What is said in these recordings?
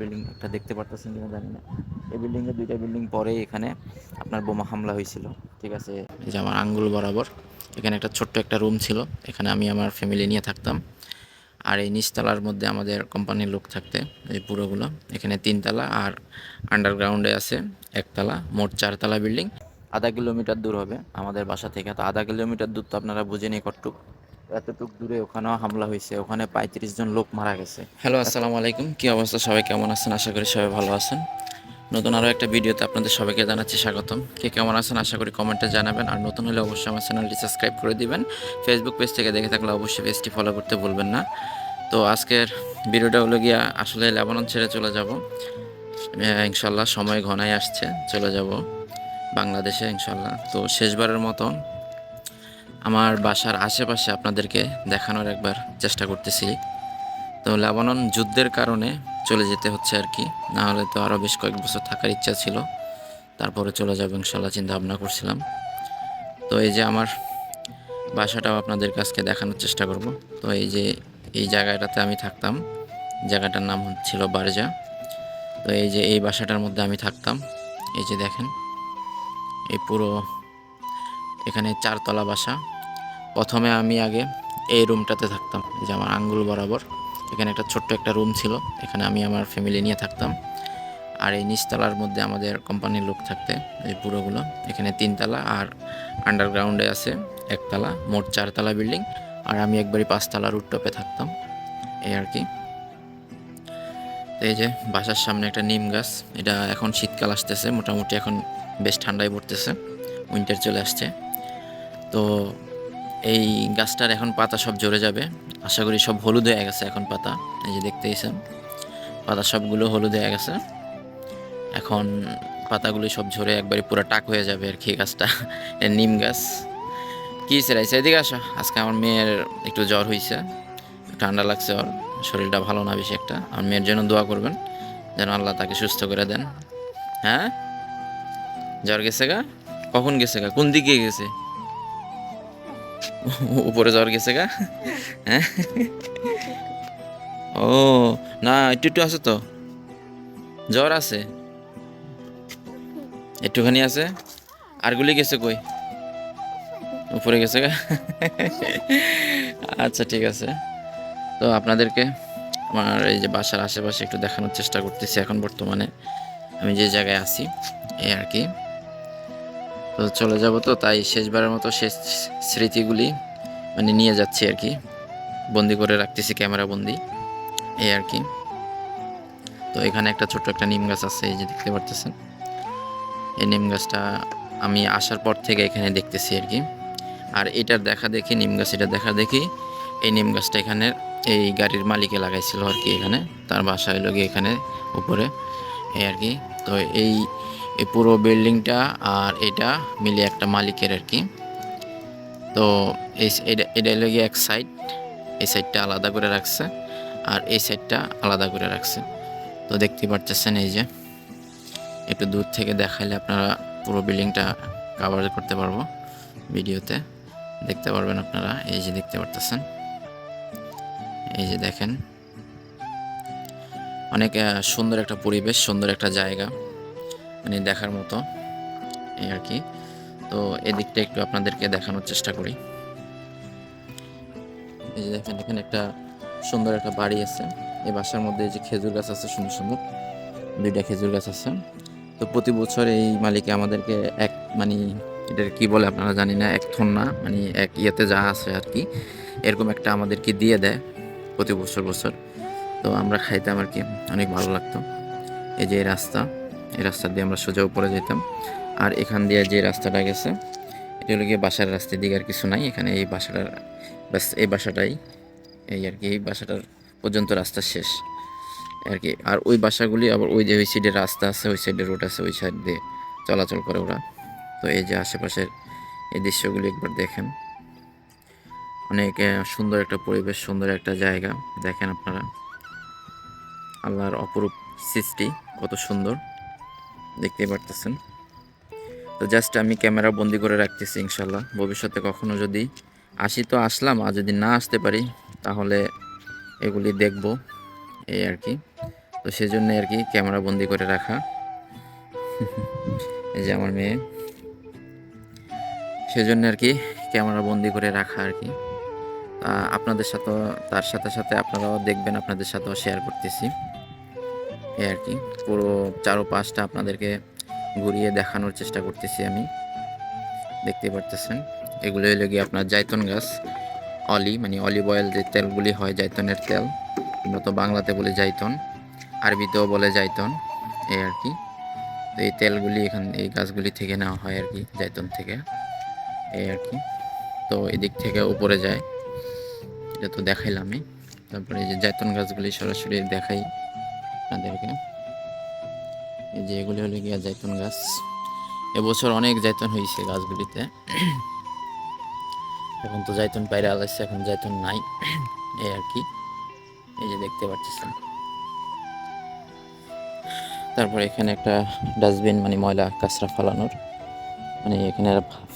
Building একটা দেখতে পারতেছেন কিনা জানি না। এই বিল্ডিংয়ে দুইটা বিল্ডিং পরেই এখানে আপনার বোমা হামলা হয়েছিল, ঠিক আছে? এই যে আমার আঙ্গুল বরাবর, এখানে একটা ছোট্ট একটা রুম ছিল, এখানে আমি আমার ফ্যামিলি নিয়ে থাকতাম। আর এই নিচতলার মধ্যে আমাদের কোম্পানির লোক থাকতে, এই পুরোগুলো। এখানে তিনতলা আর আন্ডারগ্রাউন্ডে আছে একতলা, মোট চারতলা বিল্ডিং আধা কিলোমিটার দূর হবে আমাদের বাসা থেকে। তো আধা কিলোমিটার দূর তো আপনারা বুঝে নিই কটটুক এতটুক দূরে ওখানেও হামলা হয়েছে, ওখানে পঁয়ত্রিশ জন লোক মারা গেছে। হ্যালো, আসসালামু আলাইকুম। কী অবস্থা? সবাই কেমন আছেন? আশা করি সবাই ভালো আছেন। নতুন আরও একটা ভিডিওতে আপনাদের সবাইকে জানাচ্ছি স্বাগতম। কে কেমন আছেন? আশা করি কমেন্টে জানাবেন। আর নতুন হলে অবশ্যই আমার চ্যানেলটি সাবস্ক্রাইব করে দিবেন। ফেসবুক পেজ থেকে দেখে থাকলে অবশ্যই পেজটি ফলো করতে ভুলবেন না। তো আজকের ভিডিওটা হলো গিয়া, আসলে লেবানন ছেড়ে চলে যাব। ইনশাল্লাহ সময় ঘনায় আসছে, চলে যাব বাংলাদেশে ইনশাল্লাহ তো শেষবারের মতন আমার বাসার আশেপাশে আপনাদেরকে দেখানোর একবার চেষ্টা করতেছি। তো লেবানন যুদ্ধের কারণে চলে যেতে হচ্ছে আর কি। না হলে তো আরও বেশ কয়েক বছর থাকার ইচ্ছা ছিল। তারপরে চলে যাব ইনশাল্লাহ চিন্তা ভাবনা করছিলাম। তো এই যে আমার বাসাটাও আপনাদের কাছকে দেখানোর চেষ্টা করব। তো এই যে এই জায়গাটাতে আমি থাকতাম, জায়গাটার নাম ছিল বারজা। তো এই যে এই বাসাটার মধ্যে আমি থাকতাম, এই যে দেখেন, এই পুরো এখানে চারতলা বাসা। প্রথমে আমি আগে এই রুমটাতে থাকতাম, যে আমার আঙ্গুল বরাবর। এখানে একটা ছোট্ট একটা রুম ছিল, এখানে আমি আমার ফ্যামিলি নিয়ে থাকতাম। আর এই নিচতলার মধ্যে আমাদের কোম্পানির লোক থাকতে, এই পুরোগুলো। এখানে তিনতলা আর আন্ডারগ্রাউন্ডে আছে একতলা, মোট চারতলা বিল্ডিং। আর আমি একবারই পাঁচতলা রুটটপে থাকতাম, এই আর কি। এই যে বাসার সামনে একটা নিম গাছ, এটা এখন শীতকাল আসতেছে, মোটামুটি এখন বেশ ঠান্ডায় পড়তেছে উইন্টার চলে আসছে। তো এই গাছটার এখন পাতা সব ঝরে যাবে। আশা করি সব হলুদ হয়ে গেছে এখন পাতা। এই যে দেখতেইছেন, পাতা সবগুলো হলুদ হয়ে গেছে। এখন পাতাগুলো সব ঝরে একবারে পুরো টাক হয়ে যাবে আর কি গাছটা। নিম গাছ। কি সেরাইছে এদিকে আসো। আজকে আমার মেয়ের একটু জ্বর হয়েছে ঠান্ডা লাগছে ওর। শরীরটা ভালো না বেশি একটা। আমার মেয়ের জন্য দোয়া করবেন। যেন আল্লাহ তাকে সুস্থ করে দেন। হ্যাঁ? জ্বর গেছে গা? কখন গেছে গা? কোন দিকে গেছে? উপরে জ্বর গেছে গা? হ্যাঁ? ও, না, একটু একটু আছে তো। জ্বর আছে? একটুখানি আছে? আরগুলি গেছে কই? উপরে গেছে গা? আচ্ছা ঠিক আছে। তো আপনাদেরকে আমার এই যে বাসার আশেপাশে একটু দেখানোর চেষ্টা করতেছি এখন বর্তমানে। আমি যে জায়গায় আছি, এই আর কি। তো চলে যাব তো, তাই শেষবারের মতো শেষ স্মৃতিগুলি মানে নিয়ে যাচ্ছি আর কি। বন্দি করে রাখতেছি, ক্যামেরা বন্দি। এই আর কি। তো এখানে একটা ছোট্ট একটা নিম গাছ আছে, এই যে দেখতে পারতেছেন। এই নিম গাছটা আমি আসার পর থেকে এখানে দেখতেছি আর কি। আর এটার দেখা দেখি, নিম গাছ এটা দেখা দেখি, এই নিম গাছটা এখানে এই গাড়ির মালিকে লাগাইছিল আর কি এখানে। তার বাসা হইল গিয়ে এখানে উপরে এই আর কি। তো এই এই পুরো বিল্ডিংটা আর এটা মিলে একটা মালিকের আর কি। তো এই এটা গিয়ে এক সাইড, এই সাইডটা আলাদা করে রাখছে আর এই সাইডটা আলাদা করে রাখছে। তো দেখতে পারতেছেন এই যে, একটু দূর থেকে দেখাইলে আপনারা পুরো বিল্ডিংটা কাভার করতে পারব ভিডিওতে। দেখতে পারবেন আপনারা, এই যে দেখতে পারতেছেন। এই যে দেখেন, অনেক সুন্দর একটা পরিবেশ, সুন্দর একটা জায়গা। মানে দেখার মতো। এই আর কি। তো এদিকটা একটু আপনাদেরকে দেখানোর চেষ্টা করি। এই যে দেখেন, এখানে একটা সুন্দর একটা বাড়ি আছে। এই বাসার মধ্যে যে খেজুর গাছ আছে, সুন্দর সুন্দর। দুইটা খেজুর গাছ আছে। তো প্রতি বছর এই মালিকে আমাদেরকে এক মানে এটার কি বলে আপনারা জানি না, এক থন না মানে এক ইয়েতে যা আছে আর কি, এরকম একটা আমাদেরকে দিয়ে দেয় প্রতি বছর বছর। তো আমরা খাইতাম আর কি, অনেক ভালো লাগতো। এই যে রাস্তা। এই রাস্তা দিয়ে আমরা সোজা উপরে যেতাম আর এখান দিয়ে যে রাস্তাটা গেছে, এটা হলো গিয়ে বাসার রাস্তার দিকে আর কিছু নাই। এখানে এই বাসাটার, ব্যাস এই বাসাটাই, এই আর কি, এই বাসাটার পর্যন্ত রাস্তা শেষ। আর কি, আর ওই বাসাগুলি আবার ওই যে ওই সাইডে রাস্তা আছে, ওই সাইডে রোড আছে, ওই সাইড দিয়ে চলাচল করে ওরা। তো এই যে আশেপাশের এই দৃশ্যগুলি একবার দেখেন। অনেক সুন্দর একটা পরিবেশ, সুন্দর একটা জায়গা। দেখেন আপনারা। আল্লাহর অপরূপ সৃষ্টি, কত সুন্দর। দেখতে পারতেছেন। তো জাস্ট আমি ক্যামেরা বন্দি করে রাখতেছি ইনশাল্লাহ। ভবিষ্যতে কখনো যদি আসি তো আসলাম, আর যদি না আসতে পারি, তাহলে এগুলি দেখব এই আর কি। তো সেজন্য আর কি ক্যামেরা বন্দি করে রাখা। এই যে আমার মেয়ে। সেজন্য আর কি ক্যামেরা বন্দি করে রাখা আর কি। আপনাদের সাথেও তার সাথে সাথে আপনারাও দেখবেন, আপনাদের সাথেও শেয়ার করতেছি। এই আর কি। পুরো চারো পাঁচটা আপনাদেরকে ঘুরিয়ে দেখানোর চেষ্টা করতেছি আমি। দেখতে পারতেছেন। এগুলো হলো গিয়ে আপনার জাইতন গাছ। অলি মানে অলিভ অয়েল যে তেলগুলি হয় জাইতনের তেল, আমরা তো বাংলাতে বলে জাইতন, আরবিতেও বলে জাইতন এই আর কি। তো এই তেলগুলি এখান, এই গাছগুলি থেকে নেওয়া হয় আর কি জায়তন থেকে এই আর কি। তো এদিক থেকে উপরে যায়। এটা তো দেখাইলামই। তারপরে এই যে জাইতন গাছগুলি সরাসরি দেখাই। আপনাদেরকে। এই যে এগুলি হলো গিয়া জাইতন গাছ। এবছর অনেক জাইতন হয়েছে গাছগুলিতে। এখন তো জাইতন পায়রা আলাইছে এখন জাইতন নাই। এই আর কি। এই যে দেখতে পাচ্ছেন তারপরে এখানে একটা ডাস্টবিন মানে ময়লা কাঁচরা ফালানোর। মানে এখানে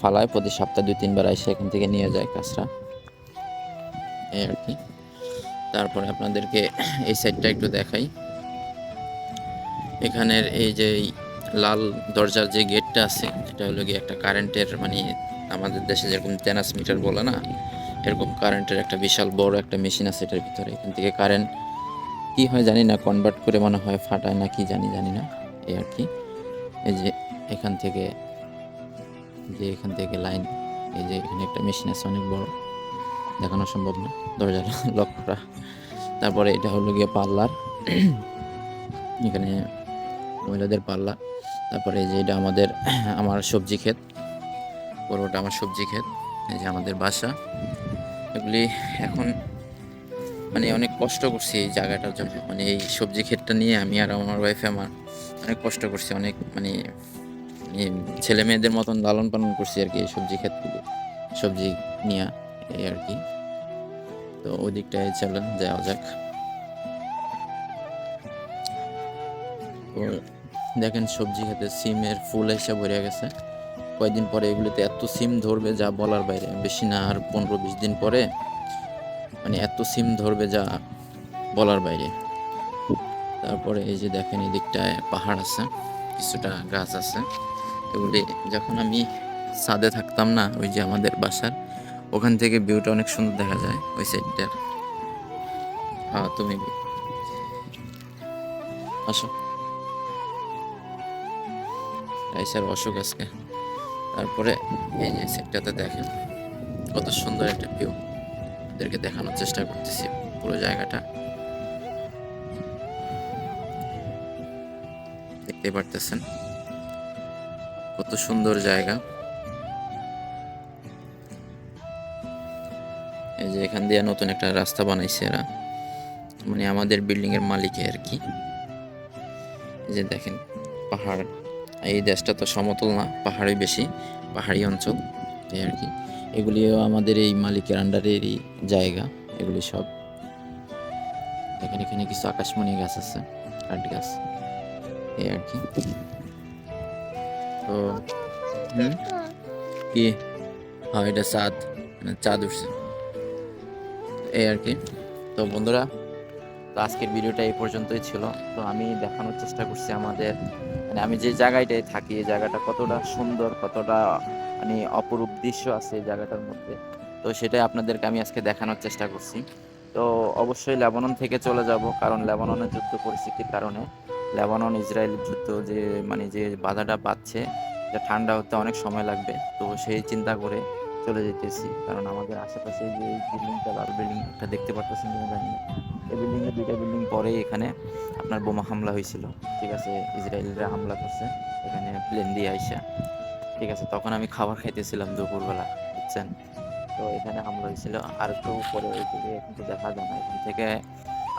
ফালায়, প্রতি সপ্তাহে দুই, তিনবার এসে এখান থেকে নিয়ে যায় কাঁচরা। এই আর কি। তারপরে আপনাদেরকে এই সাইডটা একটু দেখাই। এখানের এই যে লাল দরজার যে গেটটা আছে, এটা হলো গিয়ে একটা কারেন্টের মানে আমাদের দেশে যেরকম ট্রান্সমিটার বলে না, এরকম কারেন্টের একটা বিশাল বড় একটা মেশিন আছে এটার ভিতরে। এখান থেকে কারেন্ট কি হয় জানি না কনভার্ট করে মনে হয় ফাটায় না কি জানি জানি না। এই আর কি। এই যে এখান থেকে যে এখান থেকে লাইন এই যে এখানে একটা মেশিন আছে অনেক বড়। দেখানো সম্ভব না, দরজা লক করা। তারপরে এটা হলো গিয়ে পার্লার এখানে মহিলাদের পাল্লা। তারপরে এই যে এটা আমাদের, আমার সবজি ক্ষেত, পুরোটা আমার সবজি ক্ষেত, এই যে আমাদের বাসা। এগুলি এখন মানে অনেক কষ্ট করছি এই জায়গাটার জন্য। মানে এই সবজি ক্ষেতটা নিয়ে আমি আর আমার ওয়াইফে আমার অনেক কষ্ট করছি, অনেক মানে ছেলে মেয়েদের মতন লালন পালন করছি আর কি এই সবজি ক্ষেতগুলো, সবজি নিয়ে এই আর কি। তো ওই দিকটায় চলেন, যাওয়া যাক। তো দেখেন সবজি খেতে, সিমের ফুল এসে ভরে গেছে। কয়েকদিন পরে এগুলিতে এত সিম ধরবে যা বলার বাইরে। বেশি না আর পনেরো বিশ দিন পরে মানে এত সিম ধরবে যা বলার বাইরে। তারপরে এই যে দেখেন এদিকটায় পাহাড় আছে, কিছুটা গাছ আছে। এগুলি যখন আমি ছাদে থাকতাম না, ওই যে আমাদের বাসার, ওখান থেকে ভিউটা অনেক সুন্দর দেখা যায়, ওই সাইডটার। হ্যাঁ তুমি আসো। রাইসার অশোক আজকে। তারপরে এই যে সেটটাতে দেখেন, কত সুন্দর একটা ভিউ ওদেরকে দেখানোর চেষ্টা করতেছি পুরো জায়গাটা। দেখতে পারতেছেন কত সুন্দর জায়গা। এই যে এখান দিয়ে নতুন একটা রাস্তা বানাইছে এরা। মানে আমাদের বিল্ডিং এর মালিকে আর কি। যে দেখেন পাহাড় এই দেশটা তো সমতল না, পাহাড়ই বেশি, পাহাড়ি অঞ্চল, এই আর কি। এগুলিও আমাদের এই মালিকের আন্ডারেরই জায়গা, এগুলি সব। এখানে এখানে কিছু আকাশমণি গাছ আছে, কাঠ গাছ, এই আর কি। তো কি? হ্যাঁ এটা চাঁদ মানে চাঁদ উঠছে, এই আর কি। তো বন্ধুরা আজকের ভিডিওটা এই পর্যন্তই ছিল। তো আমি দেখানোর চেষ্টা করছি আমাদের মানে আমি যে জায়গাটায় থাকি, এই জায়গাটা কতটা সুন্দর, কতটা মানে অপরূপ দৃশ্য আছে এই জায়গাটার মধ্যে। তো সেটাই আপনাদেরকে আমি আজকে দেখানোর চেষ্টা করছি। তো অবশ্যই লেবানন থেকে চলে যাব, কারণ লেবাননের যুদ্ধ পরিস্থিতির কারণে লেবানন ইসরায়েলের যুদ্ধ যে মানে যে বাধাটা পাচ্ছে এটা ঠান্ডা হতে অনেক সময় লাগবে। তো সেই চিন্তা করে চলে যেতেছি। কারণ আমাদের আশেপাশে যে বিল্ডিংটা লাল বিল্ডিং একটা দেখতে পারতেছেন কিনা জানি না। এই বিল্ডিংয়ে দুইটা বিল্ডিং পরেই এখানে আপনার বোমা হামলা হয়েছিল। ঠিক আছে, ইসরায়েলরা হামলা করছে। এখানে প্লেন দিয়ে আইসা। ঠিক আছে, তখন আমি খাবার খাইতেছিলাম দুপুরবেলা, বুঝছেন? তো এখানে হামলা হয়েছিল। আর একটু পরে ওইদিকে এখন তো দেখা যায় না। এখান থেকে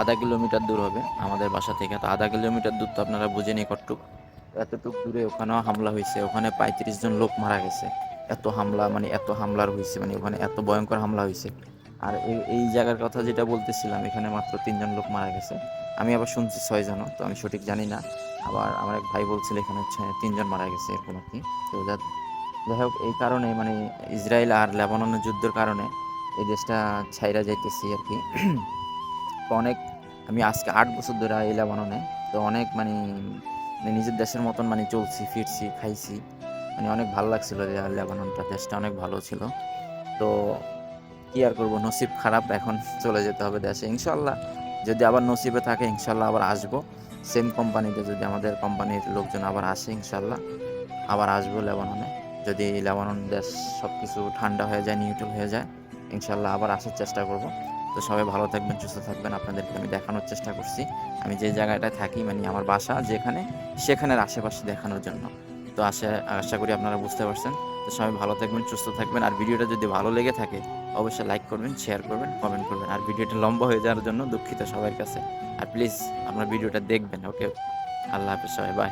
আধা কিলোমিটার দূর হবে আমাদের বাসা থেকে। তো আধা কিলোমিটার দূর তো আপনারা বুঝেনি কটুক এতটুক দূরে ওখানেও হামলা হয়েছে। ওখানে পঁয়ত্রিশ জন লোক মারা গেছে। এত হামলা মানে এত হামলার হয়েছে মানে ওখানে এত ভয়ঙ্কর হামলা হয়েছে আর এই জায়গার কথা যেটা বলতেছিলাম, এখানে মাত্র তিনজন লোক মারা গেছে। আমি আবার শুনছি ছয়জন তো আমি সঠিক জানি না। আবার আমার এক ভাই বলছিল এখানে ছ- তিনজন মারা গেছে এরকম আর কি। তো যাই হোক, এই কারণে মানে ইসরায়েল আর লেবাননের যুদ্ধের কারণে এই দেশটা ছাইরা যাইতেছি আর কি। তো অনেক, আমি আজকে আট বছর ধরে এই লেবাননে, তো অনেক মানে মানে নিজের দেশের মতন মানে চলছি, ফিরছি, খাইছি। মানে অনেক ভালো লাগছিল লেবাননটা দেশটা অনেক ভালো ছিল। তো কি আর করব, নসিব খারাপ, এখন চলে যেতে হবে দেশে। ইনশাল্লাহ যদি আবার নসিবে থাকে ইনশাল্লাহ আবার আসব। সেম কোম্পানিতে যদি আমাদের কোম্পানির লোকজন আবার আসে ইনশাল্লাহ আবার আসব লেবাননে। যদি লেবানন দেশ সব কিছু ঠান্ডা হয়ে যায় নিউট্রাল হয়ে যায় ইনশাল্লাহ আবার আসার চেষ্টা করব। তো সবাই ভালো থাকবেন, সুস্থ থাকবেন। আপনাদেরকে আমি দেখানোর চেষ্টা করছি। আমি যে জায়গাটায় থাকি মানে আমার বাসা যেখানে, সেখানের আশেপাশে দেখানোর জন্য। তো আশা আশা করি আপনারা বুঝতে পারছেন। তো সবাই ভালো থাকবেন, সুস্থ থাকবেন। আর ভিডিওটা যদি ভালো লেগে থাকে, অবশ্যই লাইক করবেন শেয়ার করবেন কমেন্ট করবেন। আর ভিডিওটা লম্বা হয়ে যাওয়ার জন্য দুঃখিত সবার কাছে। আর প্লিজ আপনার ভিডিওটা দেখবেন ওকে আল্লাহ হাফিজ সবাই বাই